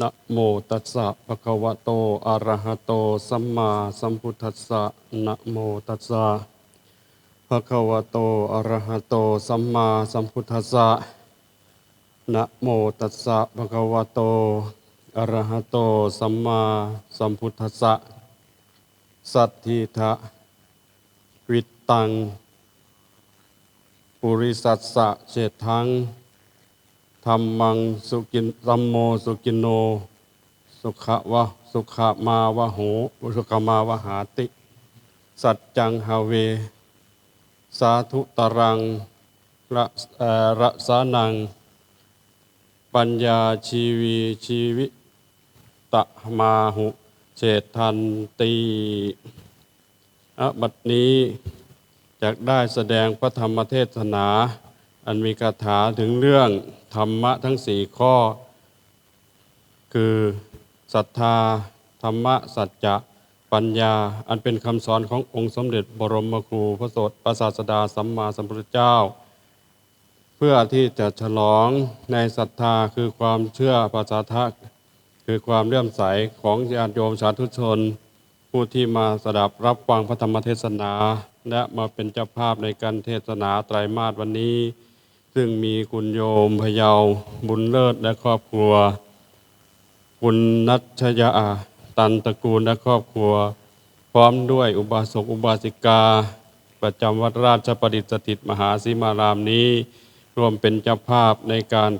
นะโมตัสสะภะคะวะโตอะระหะโต สัมมาสัมพุทธัสสะนะโมตัสสะภะคะวะโตอะระหะโต สัมมาสัมพุทธัสสะนะโมตัสสะภะคะวะโตอะระหะโต สัมมาสัมพุทธัสสะ สัทธิทะวิตตัง ปุริสัสสะเชทัง รรมังสุกินตัมโมสุกินโน สุขะวะสุขะมาวะโหสุขมาวะหาติ สัจจังหาเว สาธุตรังระระสานัง ปัญญาชีวีชีวิตะมาหุเจทันตีอบัดนี้จะได้แสดงพระธรรมเทศนา อันมีคาถาถึงเรื่องธรรมะทั้งสี่ข้อ คือศรัทธา ธรรมะ สัจจะปัญญา อันเป็นคำสอนขององค์สมเด็จบรมครูพระสดพระศาสดาสัมมาสัมพุทธเจ้า เพื่อที่จะฉลองในศรัทธาคือความเชื่อภาษาทะคือความเลื่อมใสของญาติโยมสาธุชน ผู้ที่มาสดับรับฟังพระธรรมเทศนา และมาเป็นเจ้าภาพในการเทศนาไตรมาสวันนี้ ซึ่งมีคุณโยมพยาบุญเลิศและครอบครัว คุณนัชยาตันตระกูลและครอบครัว พร้อมด้วยอุบาสกอุบาสิกา ประจำวัดราชประดิษฐิตมหาสีมารามนี้ รวมเป็นเจ้าภาพในการ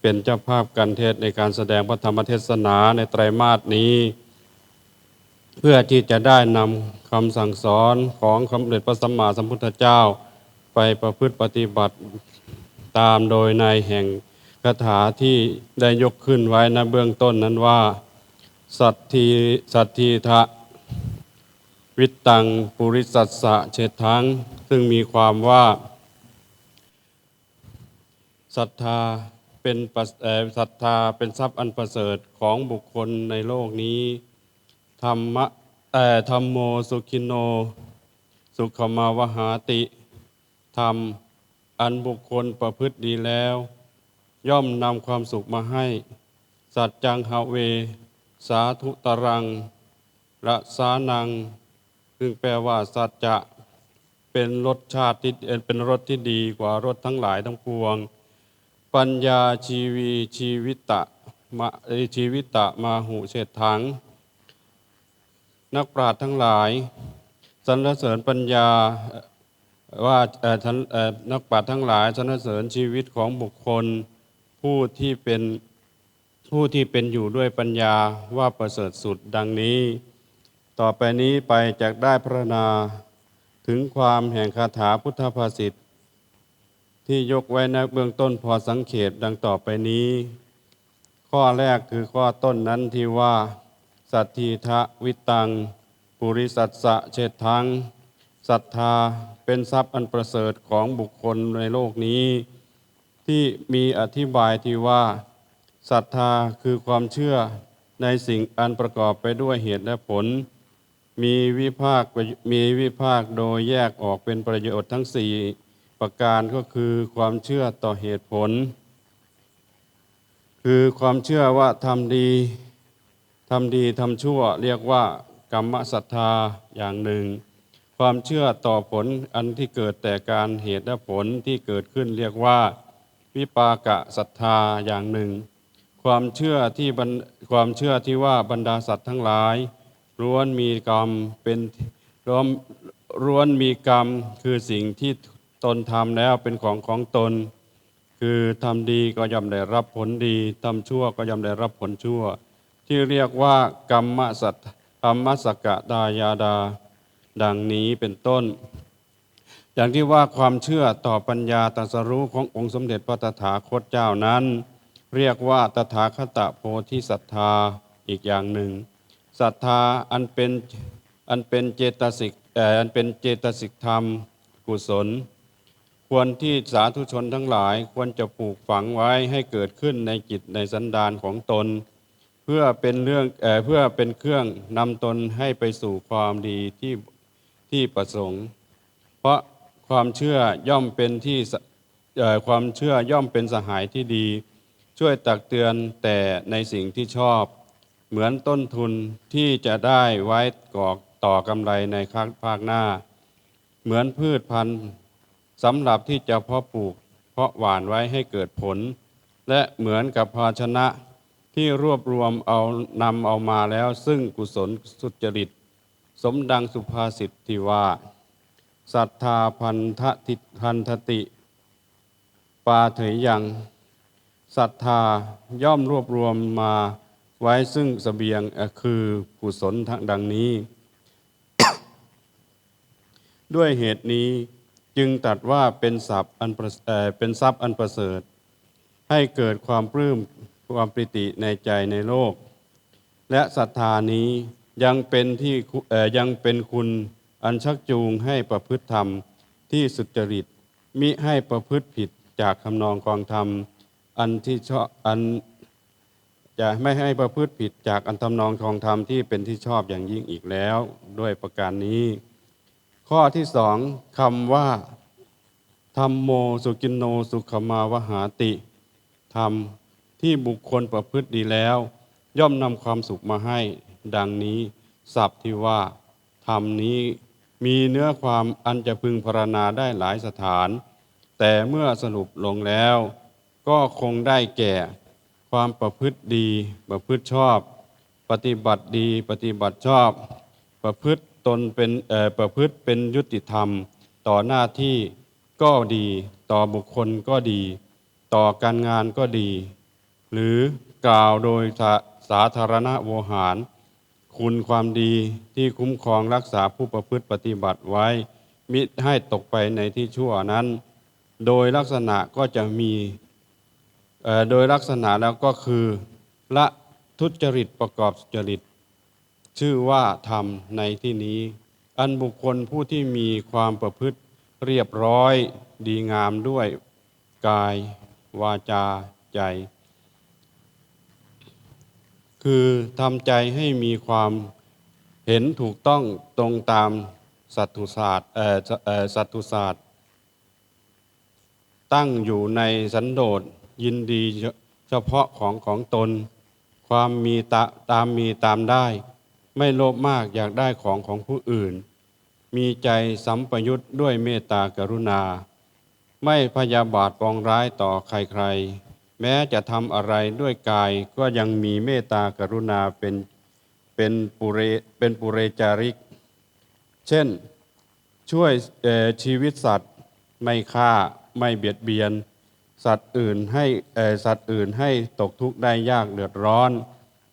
เป็นเจ้าภาพการเทศในการแสดงพระธรรมเทศนาในไตรมาสนี้ เพื่อที่จะได้นำคำสั่งสอนของคำเด็จพระสัมมาสัมพุทธเจ้า ไปประพฤติปฏิบัติ ตามโดยในแห่งคาถาที่ได้ยกขึ้นไว้ในเบื้องต้นนั้นว่า สัตทีสัตทีทะวิตตังปุริสัสสะเฉดทัง ซึ่งมีความว่าศรัทธาเป็นศรัทธาเป็นทรัพย์อันประเสริฐของบุคคลในโลกนี้ธรรมะแต่ธรรมโมสุขิโน สุขมาวหาติธรรม อันบุคคลประพฤติดีแล้ว ย่อมนำความสุขมาให้ สัจจังหาเว สาธุตรังระสานัง ซึ่งแปลว่าสัจจะเป็นรสชาติที่เป็นรสที่ดีกว่ารสทั้งหลายทั้งปวง ปัญญาชีวีชีวิตะมะเอ่ยชีวิตะมาหุเฉดถัง นักปราชญ์ทั้งหลายสรรเสริญปัญญา ว่านักปราชญ์ทั้งหลายสรรเสริญชีวิตของบุคคลผู้ที่เป็นผู้ที่เป็นอยู่ด้วยปัญญาว่าประเสริฐสุดดังนี้ ต่อไปนี้ไปจะได้พระนาถึงความแห่งคาถาพุทธภาษิตที่ยกไว้ในเบื้องต้นพอสังเขตดังต่อไปนี้ ข้อแรกคือข้อต้นนั้นที่ว่า สัตทีทะวิตัง ปุริสัสสะเชดทัง ศรัทธาเป็นทรัพย์อันประเสริฐของบุคคลในโลกนี้ ที่มีอธิบายที่ว่าศรัทธาคือความเชื่อในสิ่งอันประกอบไปด้วยเหตุและผล มีวิภาคมีวิภาคโดยแยกออกเป็นประโยชน์ทั้งสี่ประการก็คือความเชื่อต่อเหตุผล คือความเชื่อว่าทำดีทำดีทำชั่ว เรียกว่ากรรมศรัทธาอย่างหนึ่ง ความเชื่อต่อผลอันที่เกิดแต่การเหตุและผลที่เกิดขึ้นเรียกว่า วิปากะศรัทธาอย่างหนึ่ง ความเชื่อที่ความเชื่อที่ว่าบรรดาสัตว์ทั้งหลายล้วนมีกรรมเป็นล้วนล้วนมีกรรมคือสิ่งที่ตนทำแล้วเป็นของของตน คือทำดีก็ย่อมได้รับผลดีทำชั่วก็ย่อมได้รับผลชั่ว ที่เรียกว่ากรรมสัตกรรมสกะดายาดา ดังนี้เป็นต้น อย่างที่ว่าความเชื่อต่อปัญญาตรัสรู้ขององค์สมเด็จพระตถาคตเจ้านั้น เรียกว่าตถาคตโพธิศรัทธาอีกอย่างหนึ่งศรัทธาอันเป็นอันเป็นเจตสิกแต่อันเป็นเจตสิกธรรมกุศล ควรที่สาธุชนทั้งหลายควรจะปลูกฝังไว้ให้เกิดขึ้นในจิตในสันดานของตน เพื่อเป็นเรื่องเอเพื่อเป็นเครื่องนำตนให้ไปสู่ความดีที่ ที่ประสงค์ เพราะความเชื่อย่อมเป็นที่ความเชื่อย่อมเป็นสหายที่ดี ช่วยตักเตือนแต่ในสิ่งที่ชอบ เหมือนต้นทุนที่จะได้ไว้ก่อต่อกำไรในคัภาคหน้า เหมือนพืชพันธุ์สำหรับที่จะเพาะปลูก เพาะหว่านไว้ให้เกิดผล และเหมือนกับภาชนะที่รวบรวมเอานำเอามาแล้วซึ่งกุศลสุจริต สมดังสุภาษิตที่ว่าศรัทธาพันธติพันธติ ปาเถยยังศรัทธาย่อมรวบรวมมาไว้ซึ่งสเสบียงคือกุศลทั้งดังนี้ ด้วยเหตุนี้จึงตัดว่าเป็นทรัพย์อันเอ่อเป็นทรัพย์อันประเสริฐ ให้เกิดความปลื้มความปิติในใจในโลก และศรัทธานี้ ยังเป็นที่ยังเป็นคุณอันชักจูงให้ประพฤติธรรมที่สุจริตมิให้ประพฤติผิดจากคำนองกองธรรม อันที่ชอบอันจะไม่ให้ประพฤติผิดจากอันทำนองทองธรรมที่เป็นที่ชอบอย่างยิ่งอีกแล้ว ด้วยประการนี้ ข้อที่สองคำว่าธรรมโมสุกินโนสุขมาวหาติธรรมที่บุคคลประพฤติดีแล้ว ย่อมนำความสุขมาให้ ดังนี้ศัพท์ที่ว่าธรรมนี้มีเนื้อความอันจะพึงพรรณนาได้หลายสถาน แต่เมื่อสรุปลงแล้ว ก็คงได้แก่ ความประพฤติดี ประพฤติชอบ ปฏิบัติดี ปฏิบัติชอบ ประพฤติตนเป็นประพฤติเป็นยุติธรรม ต่อหน้าที่ก็ดี ต่อบุคคลก็ดี ต่อการงานก็ดี หรือกล่าวโดยสาสาธารณโวหาร คุณความดีที่คุ้มครองรักษาผู้ประพฤติปฏิบัติไว้ มิให้ตกไปในที่ชั่วนั้น โดยลักษณะก็จะมีโดยลักษณะแล้วก็คือละทุจริตประกอบสุจริต ชื่อว่าธรรมในที่นี้ อันบุคคลผู้ที่มีความประพฤติเรียบร้อยดีงามด้วยกายวาจาใจ คือทำใจให้มีความเห็นถูกต้องตรงตามสัตุศาสตร์สัตุศาสตร์ ตั้งอยู่ในสันโดษยินดีเฉเฉพาะของของตน ความมีตาตามมีตามได้ ไม่โลภมากอยากได้ของของผู้อื่น มีใจสัมปยุตด้วยเมตตากรุณา ไม่พยาบาทปองร้ายต่อใครๆ แม้จะทำอะไรด้วยกายก็ยังมีเมตตากรุณาเป็นเป็นปุเรเป็นปุเรจาริก เช่นช่วยชีวิตสัตว์ไม่ฆ่าไม่เบียดเบียน สัตว์อื่นให้สัตว์อื่นให้ตกทุกข์ได้ยากเดือดร้อน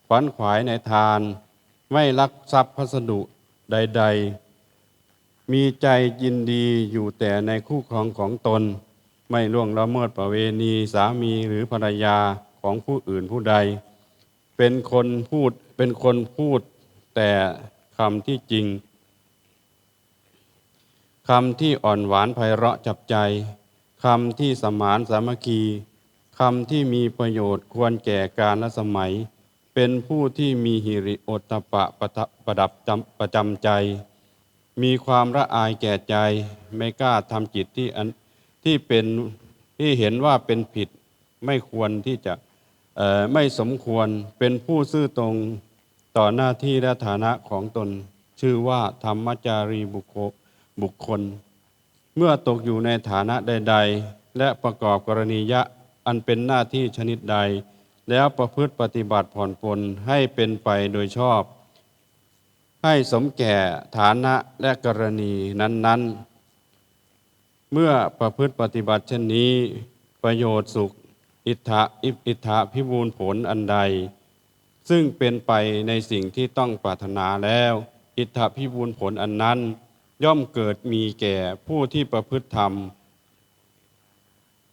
ขวัญขวายในทาน ไม่ลักทรัพย์พัสดุใด ๆ มีใจยินดีอยู่แต่ในคู่ครองของตน ไม่ล่วงละเมิดประเวณีสามีหรือภรรยาของผู้อื่นผู้ใด เป็นคนพูดเป็นคนพูดแต่คำที่จริงคำที่อ่อนหวานไพเราะจับใจคำที่สมานสามัคคีคำที่มีประโยชน์ควรแก่การและสมัย เป็นผู้ที่มีหิริโอตตปะประประดับจำประจำใจ มีความละอายแก่ใจ ไม่กล้าทำจิตที่อัน ที่เป็นที่เห็นว่าเป็นผิดไม่ควรที่จะไม่สมควรเป็นผู้ซื่อตรงต่อหน้าที่และฐานะของตน ชื่อว่าธรรมจารีบุคคบุคคล เมื่อตกอยู่ในฐานะใด ๆ และประกอบกรณียะอันเป็นหน้าที่ชนิดใด แล้วประพฤติปฏิบัติผ่อนปลนให้เป็นไปโดยชอบ ให้สมแก่ฐานะและกรณีนั้น ๆ เมื่อประพฤติปฏิบัติเช่นนี้ ประโยชน์สุขอิทธะอิอิทธะพิบูลผลอันใด ซึ่งเป็นไปในสิ่งที่ต้องปรารถนาแล้ว อิทธะพิบูลผลอันนั้น ย่อมเกิดมีแก่ผู้ที่ประพฤติธรรม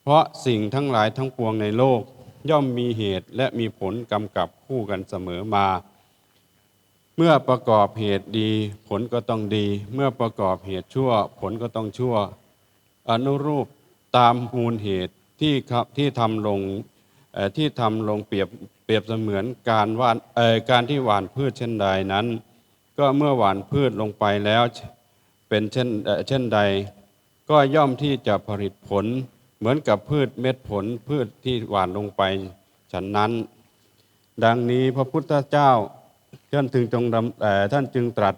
เพราะสิ่งทั้งหลายทั้งปวงในโลก ย่อมมีเหตุและมีผลกำกับคู่กันเสมอมา เมื่อประกอบเหตุดีผลก็ต้องดี เมื่อประกอบเหตุชั่วผลก็ต้องชั่ว อนุรูปตามมูลเหตุที่ที่ทำลงที่ทำลงเปรียบเปรียบเสมือนการว่านการที่หว่านพืชเช่นใดนั้น ก็เมื่อหว่านพืชลงไปแล้วเป็นเช่นเช่นใด ก็ย่อมที่จะผลิตผลเหมือนกับพืชเม็ดผลพืชที่หว่านลงไปฉันนั้น ดังนี้พระพุทธเจ้าท่านถึงจงดำเอ่อท่านจึงตรัส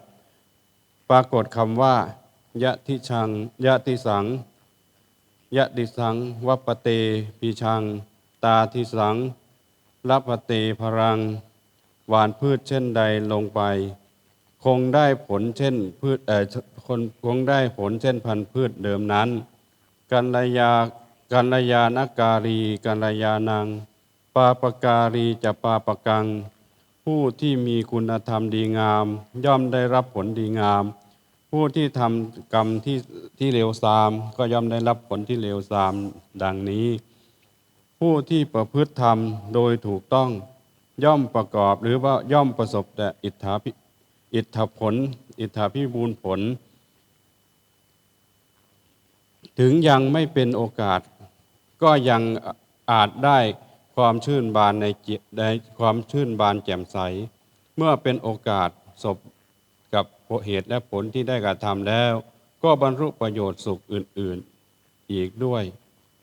ปรากฏคำว่ายะทิชังยะทิสัง ยะดิสังวัปเตปีชัง ตาทิสังรัปเตพรัง หวานพืชเช่นใดลงไป คงได้ผลเช่นพืชเอ่อคนคงได้ผลเช่นพันธุ์พืชเดิมนั้น กัลยากัลยาณการีกัลยานัง ปาปการีจะปาปกัง ผู้ที่มีคุณธรรมดีงาม ย่อมได้รับผลดีงาม ผู้ที่ทำกรรมที่ที่เลวทรามก็ย่อมได้รับผลที่เลวทรามดังนี้ ผู้ที่ประพฤติธรรมโดยถูกต้องย่อมประกอบหรือว่าย่อมประสบแต่อิทธาภิอิทธผล อิทธาพิบูลผล ถึงยังไม่เป็นโอกาส ก็ยังอาจได้ความชื่นบานในในความชื่นบานแจ่มใส เมื่อเป็นโอกาสสบกับ เหตุและผลที่ได้กระทำแล้ว ก็บรรลุประโยชน์สุขอื่น ๆ อีกด้วย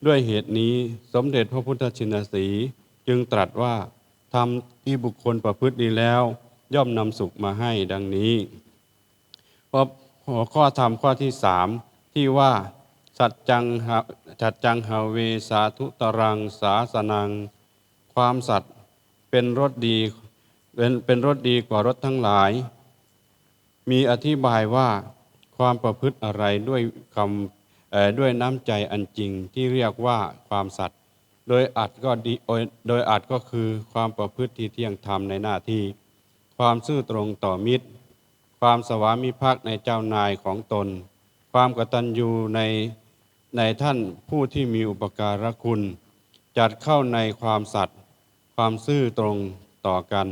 ด้วยเหตุนี้สมเด็จพระพุทธชินสีจึงตรัสว่าทำที่บุคคลประพฤติดีแล้ว ย่อมนำสุขมาให้ดังนี้พราะหัวข้อธรรมข้อที่สามที่ว่าสัจจังหาสัจจังหาเวสาธุตรังสาสนัง ความสัตย์เป็นรสดีเป็นเป็นรสดีกว่ารสทั้งหลาย มีอธิบายว่าความประพฤติอะไรด้วยคำด้วยน้ำใจอันจริงที่เรียกว่าความสัตย์โดยอัดก็ดีโดยโดยอัดก็คือความประพฤติที่เที่ยงธรรมในหน้าที่ ความซื่อตรงต่อมิตร ความสวามิภักดิ์ในเจ้านายของตน ความกตัญญูในในท่านผู้ที่มีอุปการะคุณ จัดเข้าในความสัตย์ความซื่อตรงต่อกัน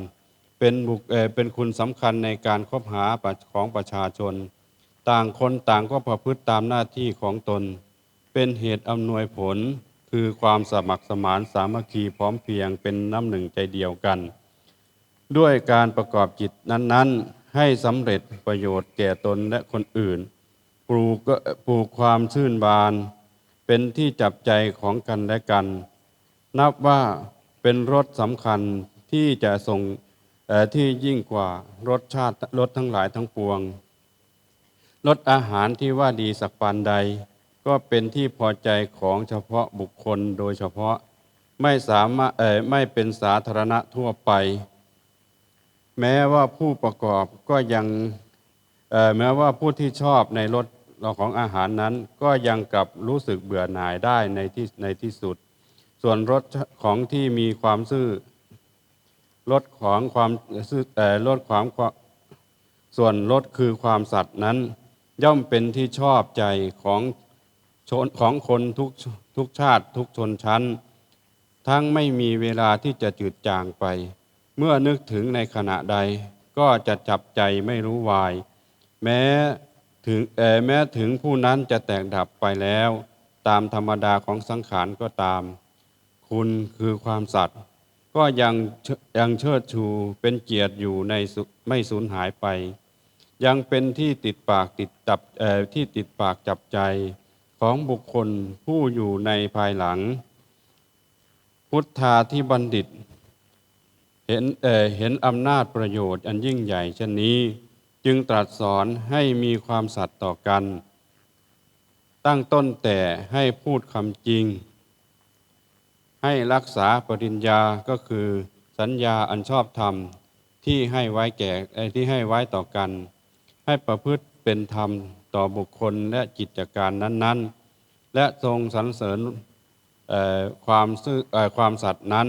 เป็นบุคเอ่อเป็นคุณสำคัญในการคบหาของประชาชน ต่างคนต่างก็ประพฤติตามหน้าที่ของตน เป็นเหตุอำนวยผล คือความสมัครสมานสามัคคีพร้อมเพียงเป็นน้ำหนึ่งใจเดียวกัน ด้วยการประกอบจิตนั้น ๆ ให้สำเร็จประโยชน์แก่ตนและคนอื่น ปลูกก็ปลูกความชื่นบาน เป็นที่จับใจของกันและกัน นับว่าเป็นรสสำคัญที่จะส่ง เอ่ที่ยิ่งกว่ารสชาติรสทั้งหลายทั้งปวงรสอาหารที่ว่าดีสักปานใด ก็เป็นที่พอใจของเฉพาะบุคคลโดยเฉพาะไม่สามารถเอ่ไม่เป็นสาธารณะทั่วไป แม้ว่าผู้ประกอบก็ยังเอ่อแม้ว่าผู้ที่ชอบในรสของอาหารนั้น ก็ยังกลับรู้สึกเบื่อหน่ายได้ในที่ในที่สุด ส่วนรสของที่มีความซื่อ รสของความซื่อเอ่อรสความความส่วนรสคือความสัตย์นั้น ย่อมเป็นที่ชอบใจของชนของคนทุกทุกชาติทุกชนชั้น ทั้งไม่มีเวลาที่จะจืดจางไป เมื่อนึกถึงในขณะใด ก็จะจับใจไม่รู้วาย แม้ถึงแม้ถึงผู้นั้นจะแตกดับไปแล้ว ตามธรรมดาของสังขารก็ตาม คุณคือความสัตย์ ก็ยังยังเชิดชูเป็นเกียรติอยู่ในไม่สูญหายไป ยังเป็นที่ติดปากติดตับที่ติดปากจับใจของบุคคลผู้อยู่ในภายหลัง พุทธาที่บัณฑิต เห็นเเห็นอำนาจประโยชน์อันยิ่งใหญ่เช่นนี้ จึงตรัสสอนให้มีความสัตย์ต่อกัน ตั้งต้นแต่ให้พูดคำจริง ให้รักษาปริญญาก็คือ สัญญาอันชอบธรรมที่ให้ไว้แก่เอ่อที่ให้ไว้ต่อกัน ให้ประพฤติเป็นธรรมต่อบุคคลและกิจการนั้น ๆ และทรงสรรเสริญความซื่อความสัตย์นั้น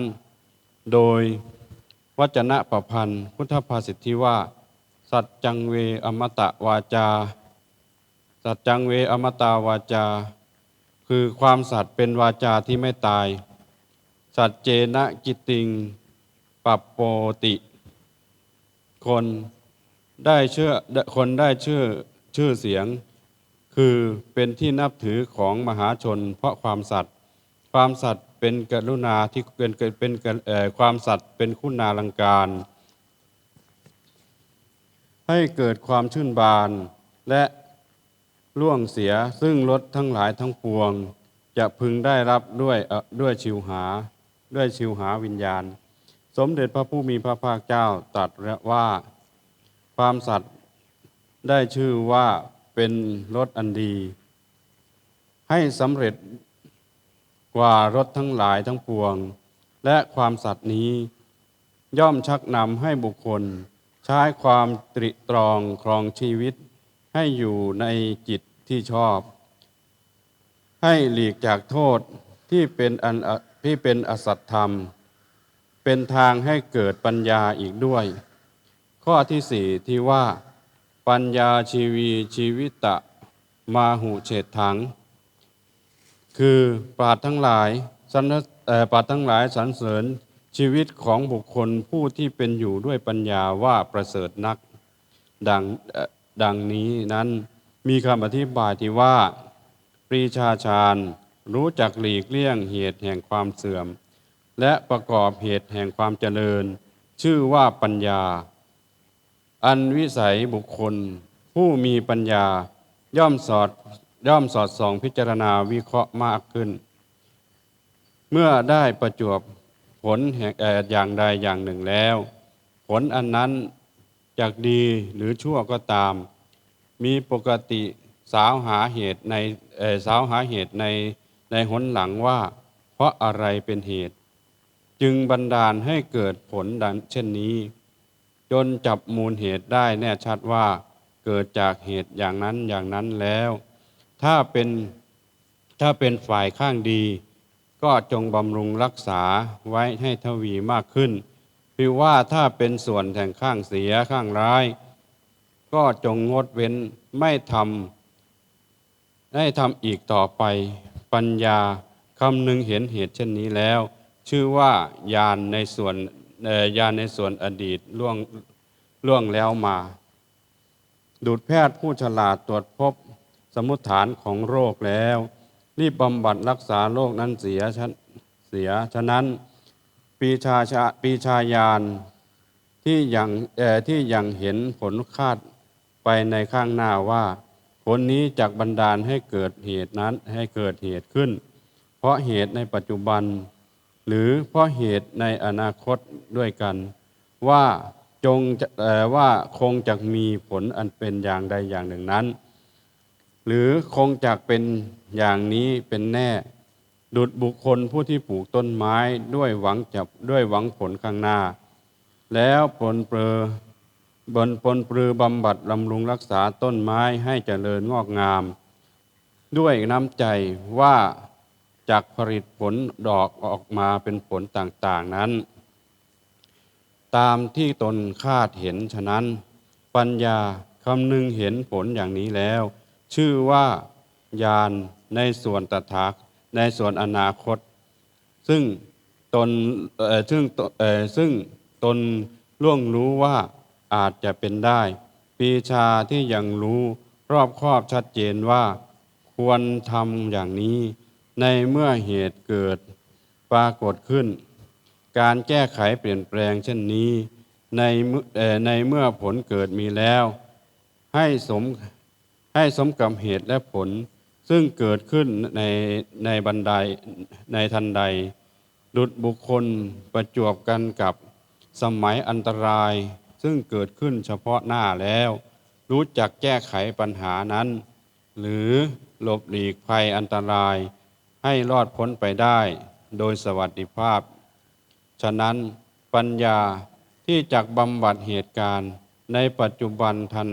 โดยวจนะประพันธ์ พุทธภาษิตที่ว่า สัจจังเวอมตะวาจา สัจจังเวอมตาวาจา คือความสัตย์เป็นวาจาที่ไม่ตาย สัจเจนะกิติงปัปโปติ คนได้เชื่อคนได้ชื่อชื่อเสียง คือเป็นที่นับถือของมหาชน เพราะความสัตย์ความสัตย์เป็นกรุณาที่เป็นเป็นเป็นเอ่อความสัตย์เป็นคุณาลังการ ให้เกิดความชื่นบานและล่วงเสียซึ่งรถทั้งหลายทั้งปวง จะพึงได้รับด้วยด้วยชิวหา ด้วยชิวหาวิญญาณ สมเด็จพระผู้มีพระภาคเจ้าตรัสว่า ความสัตย์ได้ชื่อว่าเป็นรถอันดี ให้สำเร็จกว่ารถทั้งหลายทั้งปวง และความสัตย์นี้ ย่อมชักนำให้บุคคล ใช้ความตริตรองครองชีวิต ให้อยู่ในจิตที่ชอบ ให้หลีกจากโทษที่เป็นอัน ที่เป็นอสัตธรรม เป็นทางให้เกิดปัญญาอีกด้วย ข้อที่สี่ที่ว่า ปัญญาชีวีชีวิตะมาหุเฉดถัง คือปราดทั้งหลายสรรเอ่ปราดทั้งหลายสรรเสริญชีวิตของบุคคลผู้ที่เป็นอยู่ด้วยปัญญาว่าประเสริฐนัก ดังดังนี้นั้นมีคำอธิบายที่ว่า ปรีชาชาญ รู้จักหลีกเลี่ยงเหตุแห่งความเสื่อม และประกอบเหตุแห่งความเจริญ ชื่อว่าปัญญา อันวิสัยบุคคล ผู้มีปัญญาย่อมสอดย่อมสอดส่องพิจารณาวิเคราะห์มากขึ้น เมื่อได้ประจวบผลแห่งอ่อย่างใดอย่างหนึ่งแล้ว ผลอันนั้นจากดีหรือชั่วก็ตาม มีปกติสาวหาเหตุในสาวหาเหตุใน ในหนหลังว่า เพราะอะไรเป็นเหตุ จึงบันดาลให้เกิดผลดังเช่นนี้ จนจับมูลเหตุได้แน่ชัดว่าเกิดจากเหตุอย่างนั้นอย่างนั้นแล้ว ถ้าเป็นถ้าเป็นฝ่ายข้างดี ก็จงบำรุงรักษาไว้ให้ทวีมากขึ้นคือว่าถ้าเป็นส่วนแห่งข้างเสียข้างร้าย ก็จงงดเว้นไม่ทำได้ทำอีกต่อไป ปัญญาคำหนึ่งเห็นเหตุเช่นนี้แล้ว ชื่อว่าญาณในส่วนญาณในส่วนอดีตล่วงล่วงแล้วมา ดูดแพทย์ผู้ฉลาดตรวจพบสมุฏฐานของโรคแล้ว รีบบำบัดรักษาโรคนั้นเสียเสีย ฉะนั้นปีชาชาปีชายานที่ยังเอ่อที่ยังเห็นผลคาดไปในข้างหน้าว่า ผลนี้จากบันดาลให้เกิดเหตุนั้นให้เกิดเหตุขึ้น เพราะเหตุในปัจจุบัน หรือเพราะเหตุในอนาคตด้วยกัน ว่าจงจะเอ่ว่าคงจะมีผลอันเป็นอย่างใดอย่างหนึ่งนั้น หรือคงจะเป็นอย่างนี้เป็นแน่ ดุดบุคคลผู้ที่ปลูกต้นไม้ด้วยหวังจับด้วยหวังผลข้างหน้า แล้วปลเปลือ บนปลนปลือบำบัดบำรุงรักษาต้นไม้ให้เจริญงอกงาม ด้วยน้ำใจว่าจากผลิตผลดอกออกมาเป็นผลต่างๆนั้น ตามที่ตนคาดเห็นฉะนั้น ปัญญาคำนึงเห็นผลอย่างนี้แล้ว ชื่อว่าญาณในส่วนตถาในส่วนอนาคต ซึ่งตนซึ่งซึ่งตนล่วงรู้ว่า อาจจะเป็นได้ ปีชาที่ยังรู้รอบครอบชัดเจนว่า ควรทำอย่างนี้ ในเมื่อเหตุเกิดปรากฏขึ้น การแก้ไขเปลี่ยนแปลงเช่นนี้ ในเมื่ในเมื่อผลเกิดมีแล้ว ให้สมให้สมกับเหตุและผล ซึ่งเกิดขึ้นในในบันไดในทันใด ดุดบุคคลประจวบกันกับสมัยอันตราย ซึ่งเกิดขึ้นเฉพาะหน้าแล้ว รู้จักแก้ไขปัญหานั้น หรือหลบหลีกภัยอันตราย ให้รอดพ้นไปได้ โดยสวัสดิภาพ ฉะนั้นปัญญาที่จักบำบัดเหตุการณ์ในปัจจุบันทัน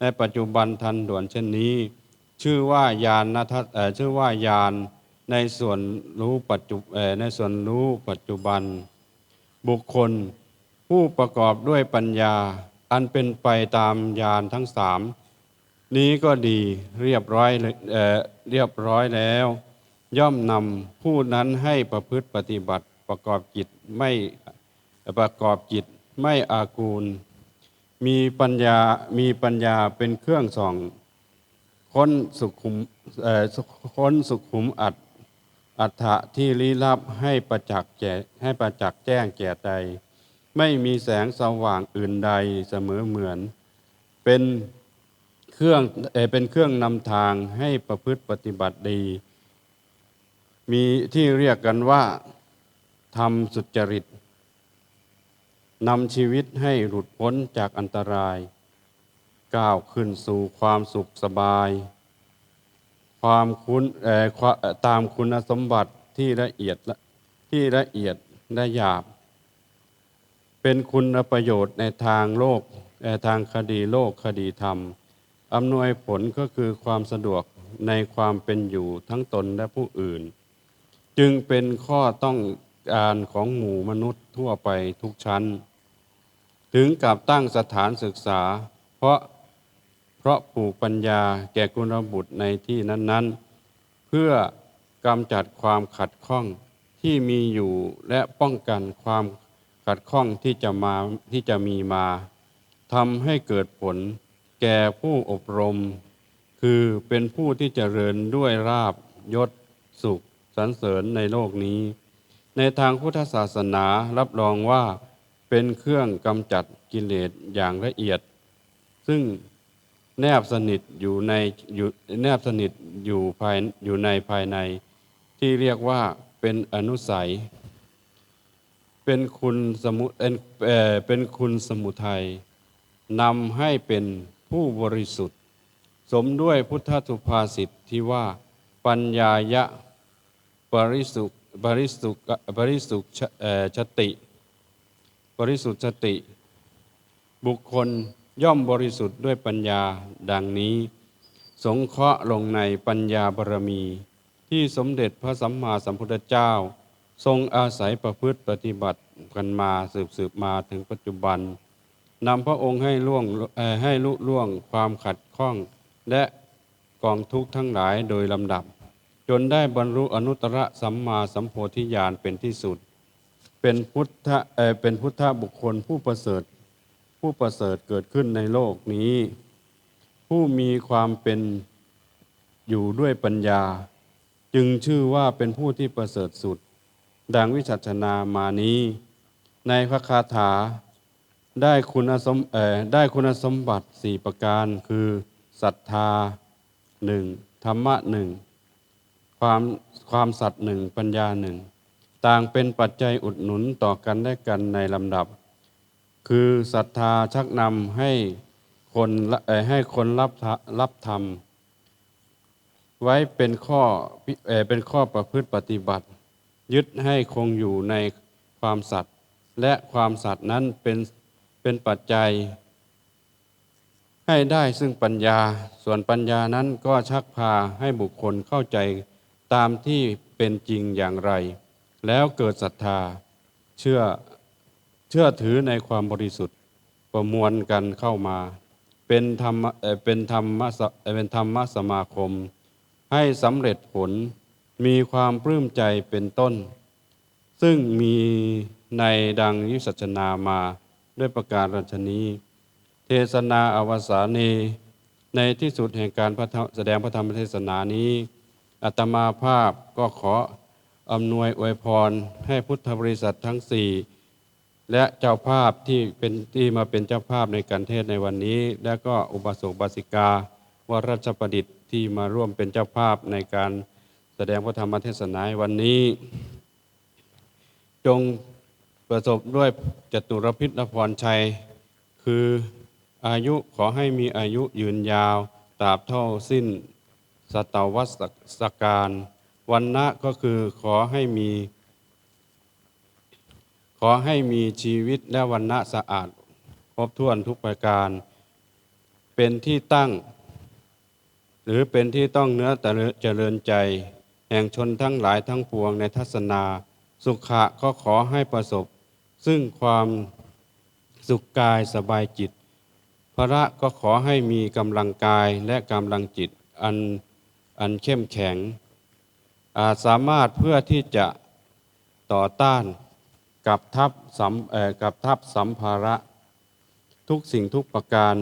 ในปัจจุบันทันด่วนเช่นนี้ ชื่อว่าญาณนทัศชื่อว่าญาณในส่วนรู้ปัจจุในส่วนรู้ปัจจุบัน บุคคล ผู้ประกอบด้วยปัญญา อันเป็นไปตามญาณทั้งสามนี้ก็ดีเรียบร้อยเเรียบร้อยแล้ว ย่อมนำผู้นั้นให้ประพฤติปฏิบัติประกอบจิตไม่ประกอบจิตไม่อากูล มีปัญญามีปัญญาเป็นเครื่องส่องค้นสุขุมค้นสุขุมอัดอัฏฐะที่ลี้ลับให้ประจักษ์แก่ให้ประจักษ์แจ้งแก่ใจ ไม่มีแสงสว่างอื่นใดเสมอเหมือน เป็นเครื่องเอเป็นเครื่องนำทางให้ประพฤติปฏิบัติดี มีที่เรียกกันว่าทำสุจริตนำชีวิตให้หลุดพ้นจากอันตราย ก้าวขึ้นสู่ความสุขสบาย ความคุณเอ่ความตามคุณสมบัติที่ละเอียดและที่ละเอียดและหยาบ เป็นคุณประโยชน์ในทางโลกทางคดีโลกคดีธรรม อำนวยผลก็คือความสะดวกในความเป็นอยู่ทั้งตนและผู้อื่น จึงเป็นข้อต้องการของหมู่มนุษย์ทั่วไปทุกชั้น ถึงกับตั้งสถานศึกษา เพราะเพราะปลูกปัญญาแก่กุลบุตรในที่นั้น ๆ เพื่อกำจัดความขัดข้องที่มีอยู่และป้องกันความ ขัดข้องที่จะมาที่จะมีมาทำให้เกิดผล แก่ผู้อบรม คือเป็นผู้ที่จเจริญด้วยราบยศ สุขสรรเสริญในโลกนี้ ในทางพุทธศาสนารับรองว่าเป็นเครื่องกำจัดกิเลสอย่างละเอียด ซึ่งแนบสนิทอยู่ในอยู่แนบสนิทอยู่ภายอยู่ในภายใน ที่เรียกว่าเป็นอนุสัย เป็นคุณสมุเป็นเป็นคุณสมุทัยนำให้เป็นผู้บริสุทธิ์ สมด้วยพุทธสุภาษิตที่ว่า ปัญญายะบริสุทธิ์บริสุทธิ์บริสุชติ บริสุทธิ์สติ บุคคลย่อมบริสุทธิ์ด้วยปัญญาดังนี้ สงเคราะห์ลงในปัญญาบารมี ที่สมเด็จพระสัมมาสัมพุทธเจ้า ทรงอาศัยประพฤติปฏิบัติกันมาสืบสืบมาถึงปัจจุบันนำพระองค์ให้ล่วงให้ลุล่วงความขัดข้อง และกองทุกข์ทั้งหลายโดยลำดับ จนได้บรรลุอนุตตรสัมมาสัมโพธิญาณเป็นที่สุด เป็นพุทธเเป็นพุทธบุคคลผู้ประเสริฐผู้ประเสริฐเกิดขึ้นในโลกนี้ ผู้มีความเป็นอยู่ด้วยปัญญา จึงชื่อว่าเป็นผู้ที่ประเสริฐสุด ดังวิจัชนามานี้ ในพระคาถาได้คุณสมได้คุณสมบัติสี่ประการคือศรัทธาหนึ่งธรรมะหนึ่งความความสัตย์หนึ่งปัญญาหนึ่งต่างเป็นปัจจัยอุดหนุนต่อกันและกันในลำดับ คือศรัทธาชักนำให้คนให้คนรับรับธรรม ไว้เป็นข้อพิเอ่อเป็นข้อประพฤติปฏิบัติ ยึดให้คงอยู่ในความสัตย์และความสัตย์นั้นเป็นเป็นปัจจัย ให้ได้ซึ่งปัญญาส่วนปัญญานั้นก็ชักพาให้บุคคลเข้าใจตามที่เป็นจริงอย่างไร แล้วเกิดศรัทธาเชื่อเชื่อถือในความบริสุทธิ์ประมวลกันเข้ามา เป็นธรรมเป็นธรรมะสเอ่อเป็นธรรมะสมาคม ให้สำเร็จผล มีความปลื้มใจเป็นต้น ซึ่งมีในดังยิสัชนามาด้วยประการรัชนี้ เทศนาอวสานีในที่สุดแห่งการแสดงพระธรรมเทศนานี้อาตมาภาพก็ขออำนวยอวยพรให้พุทธบริษัททั้งสี่และเจ้าภาพที่เป็นที่มาเป็นเจ้าภาพในการเทศในวันนี้ และก็อุบาสกบาสิกาวรัชประดิษฐ์ที่มาร่วมเป็นเจ้าภาพในการ แสดงพระธรรมเทศนาวันนี้ จงประสบด้วยจตุรพิษพรชัย คืออายุขอให้มีอายุยืนยาวตราบเท่าสิ้นสตวัสการวันนะก็คือขอให้มี ขอให้มีชีวิตและวันนะสะอาดครบถ้วนทุกประการ เป็นที่ตั้ง หรือเป็นที่ต้องเนื้อแต่เจริญใจ แห่งชนทั้งหลายทั้งปวงในทัศนา สุขะก็ขอให้ประสบ ซึ่งความสุขกายสบายจิต พระก็ขอให้มีกำลังกายและกำลังจิตอันอันเข้มแข็ง อาจสามารถเพื่อที่จะต่อต้านกับทัพสัมกับทัพสัมภาระ ทุกสิ่งทุกประการ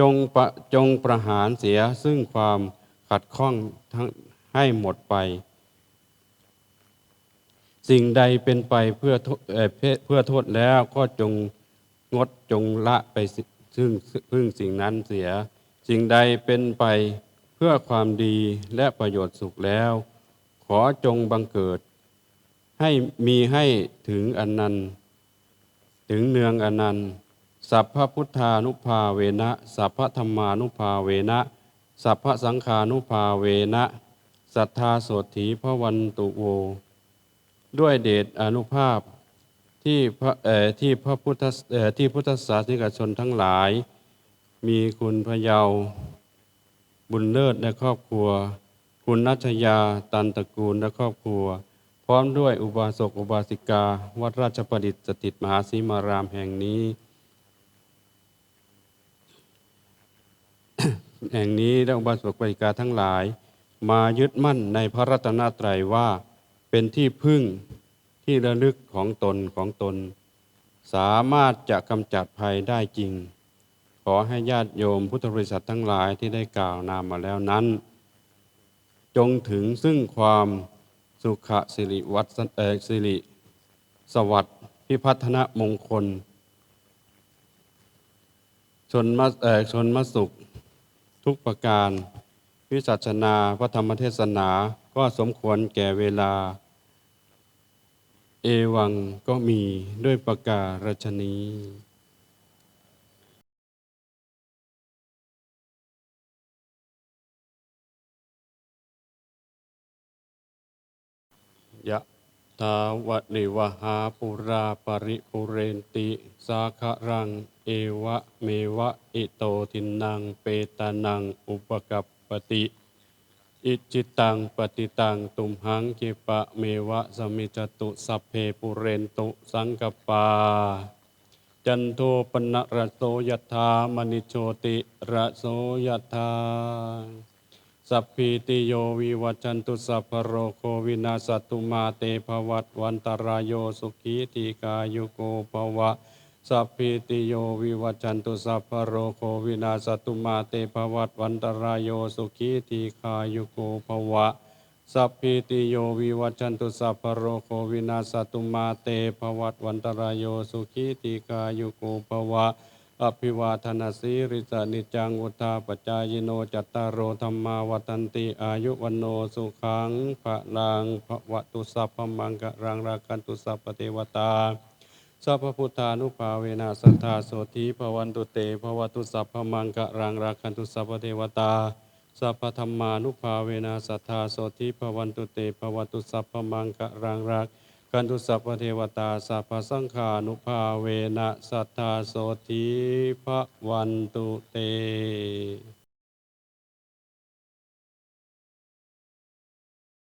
จงประจงประหารเสียซึ่งความขัดข้องทั้ง ให้หมดไป สิ่งใดเป็นไปเพื่อเพื่อโทษแล้วก็จงงดจงละไปซึ่งพึ่งสิ่งนั้นเสีย สิ่งใดเป็นไปเพื่อความดีและประโยชน์สุขแล้ว ขอจงบังเกิด ให้มีให้ถึงอนนันต์ ถึงเนืองอนันต์สัพพพุทธานุภาเวนะ สัพพธรรมานุภาเวนะ สัพพสังฆานุภาเวนะ สัทธาโสถีพระวันตุโว ด้วยเดชอนุภาพที่พระที่พระพุทธที่พุทธศาสนิกชนทั้งหลาย มีคุณพระเยาวบุญเลิศและครอบครัว คุณนัชยาตันตระกูลและครอบครัว พร้อมด้วยอุบาสกอุบาสิกา วัดราชประดิษฐ์สถิตมหาสีมารามแห่งนี้ แห่งนี้และอุบาสกอุบาสิกาทั้งหลาย มายึดมั่นในพระรัตนตรัยว่าเป็นที่พึ่งที่ระลึกของตนของตน สามารถจะกำจัดภัยได้จริง ขอให้ญาติโยมพุทธบริษัททั้งหลายที่ได้กล่าวนามมาแล้วนั้น จงถึงซึ่งความสุขสิริวัฒเอสิริ สวัสดิ์พิพัฒนมงคล ชนมาเอ่อชนมาสุขทุกประการ วิสัชนาพระธรรมเทศนาก็สมควรแก่เวลา เอวังก็มีด้วยประกาศชนี้ยะทาวะนิวหาปุราปริปุเรนติ สาครัง เอวะเมวะอิโตทินัง เปตานัง อุปกป ติ อิจิตังปฏิตังตุมหังกิปะเมวะสมิจตุสัพเพปุเรนตุสังกปา จันโทปนะระโสยธามณิโชติระโสยธาสัพพิติโยวิวัจจันตุสัพพโรโควินาสตุมาเตภวัตวันตรายโยสุขีติกายุโกภวะ สัพพิติโยวิวัจจันตุสัพพโรโควินาสตุมาเตภวัตวันตรายโยสุขีติคายุโกภวะ สัพพิติโยวิวัจจันตุสัพพโรโควินาสตุมาเตภวัตวันตรายโยสุขีติกายุโกภวะ อภิวาทนาสีริสนิจังอุทาปจายโนจัตตารโอธรรมาวัตันติอายุวันโนสุขังพระลังพระวตุสัพพมังกะรังรากันตุสัพพเทวตา สัพพพุทธานุภาเวนะสัทธาโสธีภวันตุเตภวตุสัพพมังกะรังราคันตุสัพพเทวตาสัพพธรรมานุภาเวนะสัทธาโสธีภวันตุเตภวตุสัพพมังกะรังรักขันตุสัพพเทวตาสัพพสังฆานุภาเวนะสัทธาโสธีภวันตุเต